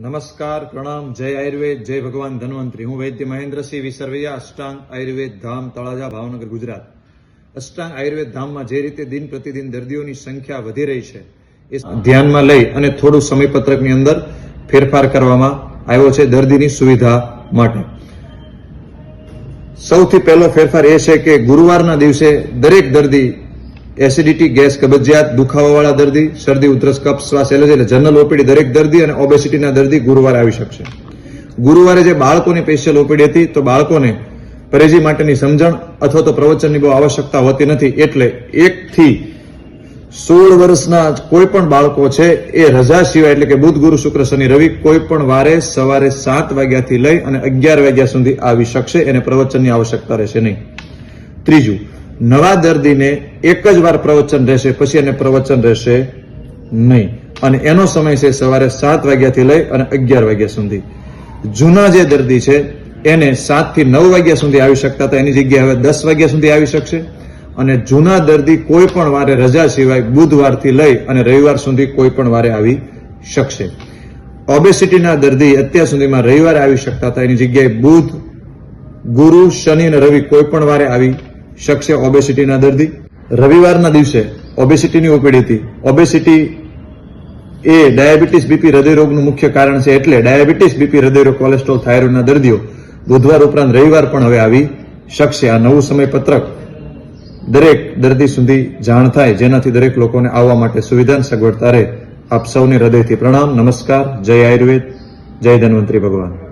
નમસ્કાર, પ્રણામ, જય આયુર્વેદ, જય ભગવાન ધન્વંતરી. હું વૈદ્ય મહેન્દ્રસિંહ વિસરવૈયા, અષ્ટાંગ આયુર્વેદ ધામ, તળાજા, ભાવનગર, ગુજરાત. અષ્ટાંગ આયુર્વેદ ધામમાં જે રીતે દિન પ્રતિદિન દર્દીઓની સંખ્યા વધી રહી છે, એ ધ્યાનમાં લઈ અને થોડું સમયપત્રકની અંદર ફેરફાર કરવામાં આવ્યો છે દર્દીની સુવિધા માટે. સૌથી પહેલો ફેરફાર એ છે કે ગુરુવારના દિવસે દરેક દર્દી એસિડિટી, ગેસ કબજિયાત, દુખાવાવાળા દર્દી, શરદી, ઉધરસ, કફ, શ્વાસ, એલર્જી એટલે જનરલ ઓપીડી દરેક દર્દી અને ઓબેસિટીના દર્દી ગુરુવારે આવી શકશે. ગુરુવારે જે બાળકોની સ્પેશિયલ ઓપીડી હતી, તો બાળકોને પરેજી માટેની સમજણ અથવા તો પ્રવચનની બહુ આવશ્યકતા હોતી નથી. એટલે એકથી સોળ વર્ષના કોઈ પણ બાળકો છે, એ રજા સિવાય, એટલે કે બુધ, ગુરુ, શુક્ર, શનિ, રવિ કોઈ પણ વારે સવારે સાત વાગ્યાથી લઈ અને અગિયાર વાગ્યા સુધી આવી શકશે. એને પ્રવચનની આવશ્યકતા રહેશે નહીં. ત્રીજું નવા દર્દીને એક જ વાર પ્રવચન રહેશે, પછી એને પ્રવચન રહેશે નહીં. અને એનો સમય છે સવારે સાત વાગ્યાથી લઈ અને અગિયાર વાગ્યા સુધી. જૂના જે દર્દી છે, એને સાતથી નવ વાગ્યા સુધી આવી શકતા હતા. એની જગ્યાએ હવે દસ વાગ્યા સુધી આવી શકશે. અને જૂના દર્દી કોઈ પણ વારે રજા સિવાય બુધવારથી લઈ અને રવિવાર સુધી કોઈ પણ વારે આવી શકશે. ઓબેસિટીના દર્દી અત્યાર સુધીમાં રવિવારે આવી શકતા હતા. એની જગ્યાએ બુધ, ગુરુ, શનિ અને રવિ કોઈ પણ વારે આવી શકશે ઓબેસિટીના દર્દી. રવિવારના દિવસે ઓબેસિટીની ઓપીડી હતી. ઓબેસિટી એ ડાયાબિટીસ બીપી હૃદયરોગનું મુખ્ય કારણ છે એટલે ડાયાબિટીસ બીપી હૃદયરોગ કોલેસ્ટ્રોલ, થાઇરોઇડના દર્દીઓ. બુધવાર ઉપરાંત રવિવાર પણ હવે આવી શકશે આ નવું સમયપત્રક દરેક દર્દી સુધી જાણ થાય. જેનાથી દરેક લોકોને આવવા માટે સુવિધા સગવડતા રહે. આપ સૌને હૃદયથી પ્રણામ, નમસ્કાર, જય આયુર્વેદ, જય ધન્વંતરી ભગવાન.